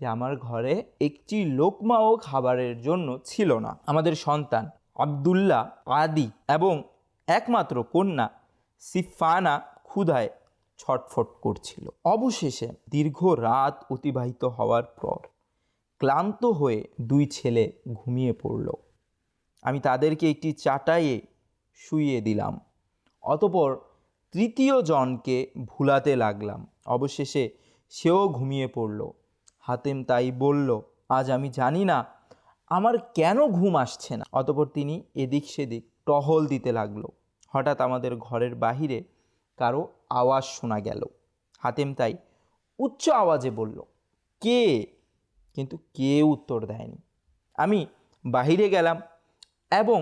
যে আমার ঘরে একটি লোকমাও খাবারের জন্য ছিল না। আমাদের সন্তান আবদুল্লাহ, আদি এবং একমাত্র কন্যা সিফানা ক্ষুধায় ছটফট করছিল। অবশেষে দীর্ঘ রাত অতিবাহিত হওয়ার পর ক্লান্ত হয়ে দুই ছেলে ঘুমিয়ে পড়ল। আমি তাদেরকে একটি চাটাইয়ে শুইয়ে দিলাম। অতপর তৃতীয় জনকে ভুলাতে লাগলাম। অবশেষে সেও ঘুমিয়ে পড়ল। হাতেম তাই বলল, আজ আমি জানি না, আমার কেন ঘুম আসছে না? অতপর তিনি এদিক সেদিক টহল দিতে লাগল। হঠাৎ আমাদের ঘরের বাহিরে কারও আওয়াজ শোনা গেল। হাতেম তাই উচ্চ আওয়াজে বলল, কে? কিন্তু কে উত্তর দেয়নি। আমি বাহিরে গেলাম এবং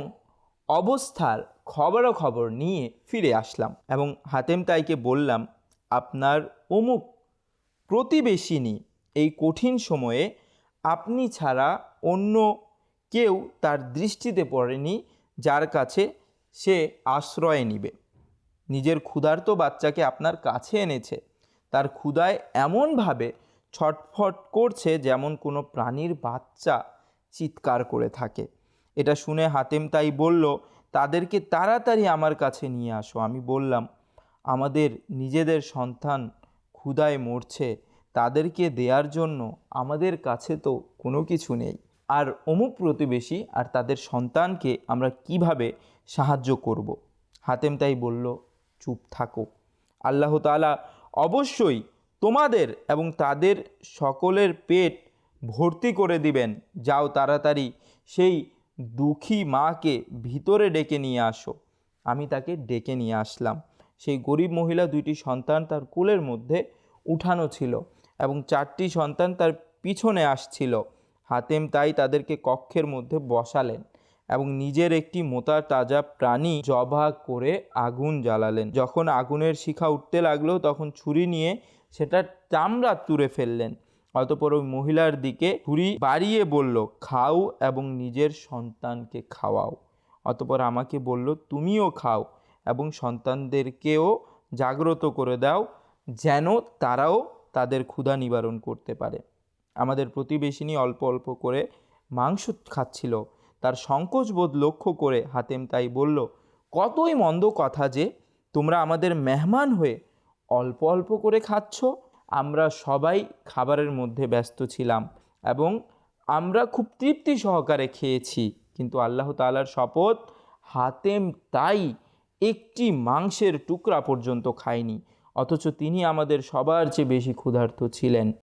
অবস্থার খবরাখবর নিয়ে ফিরে আসলাম এবং হাতেম তাইকে বললাম, আপনার অমুক প্রতিবেশিনী এই কঠিন সময়ে আপনি ছাড়া অন্য কেউ তার দৃষ্টিতে পড়েনি, যার কাছে সে আশ্রয় নিবে। নিজের ক্ষুধার্ত বাচ্চাকে আপনার কাছে এনেছে। তার ক্ষুধায় এমনভাবে ছটফট করছে যেমন কোনো প্রাণীর বাচ্চা চিৎকার করে থাকে। এটা শুনে হাতেম তাই বলল, তাদেরকে তাড়াতাড়ি আমার কাছে নিয়ে আসো। আমি বললাম, আমাদের নিজেদের সন্তান ক্ষুধায় মরছে তাদেরকে দেওয়ার জন্য আমাদের কাছে তো কোনো কিছু নেই। আর অমুক প্রতিবেশী আর তাদের সন্তানকে আমরা কীভাবে সাহায্য করব। হাতেম তাই বলল, চুপ থাকো। আল্লাহ তাআলা অবশ্যই তোমাদের এবং তাদের সকলের পেট ভর্তি করে দিবেন। যাও তাড়াতাড়ি সেই দুঃখী মাকে ভিতরে ডেকে নিয়ে আসো। আমি তাকে ডেকে নিয়ে আসলাম। সেই গরিব মহিলা দুইটি সন্তান তার কোলের মধ্যে উঠানো ছিল। এবং চারটি সন্তান তার পিছনে আসছিল। হাতেম তাই তাদেরকে কক্ষের মধ্যে বসালেন এবং নিজের একটি মোতা তাজা প্রাণী জবা করে আগুন জ্বালালেন। যখন আগুনের শিখা উঠতে লাগল, তখন ছুরি নিয়ে সেটা চামড়া তুলে ফেললেন। অতপর ওই মহিলার দিকে ছুরি বাড়িয়ে বলল, খাও এবং নিজের সন্তানকে খাওয়াও। অতপর আমাকে বলল, তুমিও খাও এবং সন্তানদেরকেও জাগ্রত করে দাও, যেন তারাও তাদের ক্ষুধা নিবারণ করতে পারে। আমাদের প্রতিবেশিনী অল্প অল্প করে মাংস খাচ্ছিল। তার সংকোচবোধ লক্ষ্য করে হাতেম তাই বলল, কতই মন্দ কথা যে তোমরা আমাদের মেহমান হয়ে অল্প অল্প করে খাচ্ছ। আমরা সবাই খাবারের মধ্যে ব্যস্ত ছিলাম এবং আমরা খুব তৃপ্তি সহকারে খেয়েছি। কিন্তু আল্লাহ তাআলার শপথ হাতেম তাই একটি মাংসের টুকরা পর্যন্ত খায়নি। অথচ তিনি আমাদের সবার চেয়ে বেশি ক্ষুধার্ত ছিলেন।